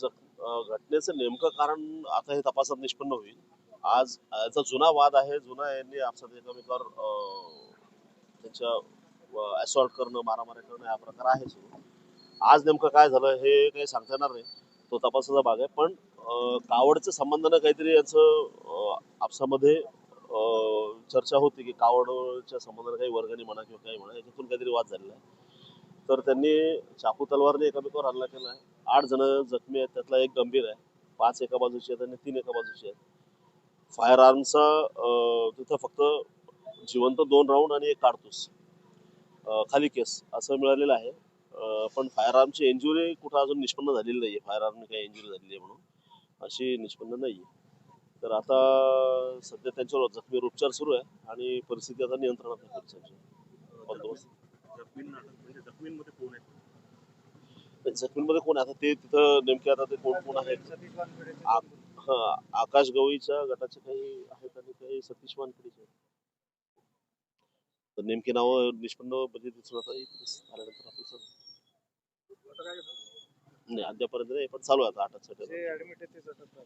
जख- घटनेचं नेमकं कारण आता हे तपासात निष्पन्न होईल. आज याचा जुना वाद आहे जुना यांनी आपसात एकमेकावर त्यांच्या असॉल्ट करणं मारामारी करणं हा प्रकार आहे सुरू आज नेमकं काय झालं हे काही सांगता येणार नाही. तो तपासाचा भाग आहे. पण कावडचं कावडच्या संबंधानं काहीतरी याचं आपसामध्ये चर्चा होती की कावडच्या संबंधानं काही वर्गाने म्हणा किंवा काही म्हणा याच्यातून काहीतरी वाद झालेला आहे. तर त्यांनी चाकू तलवारने एकामेकावर हल्ला केला आहे. आठ जण जखमी आहेत त्यातला एक गंभीर आहे. पाच एका बाजूचे आहेत आणि तीन एका बाजूचे आहेत. फायर आर्मचा तिथं फक्त जिवंत दोन राऊंड आणि एक काडतूस. खाली केस असं मिळालेलं आहे. पण फायर आर्मची इंजुरी कुठं अजून निष्पन्न झालेली नाही आहे फायर आर्मने काही इंजुरी झालेली आहे म्हणून. अशी निष्पन्न नाही आहे तर आता सध्या त्यांच्यावर जखमीवर उपचार सुरू आहे आणि परिस्थिती आता नियंत्रणात आहे पोलिसांची बंदोबस्त जखमींमध्ये कोण आहे? कोण आता ते तिथं नेमके आता ते कोण कोण आहेत? आ- हा, आकाश गवईच्या गटाचे काही आहेत आणि काही सतीश वानखेडेचे आहेत. तर नेमकी नावं निष्पन्न म्हणजे दिसून आता येतीलच. आल्यानंतर आपण सांगू. नाही अद्यापर्यंत नाही पण चालू आहे आता आठ जे ऍडमिट आहे ते जटत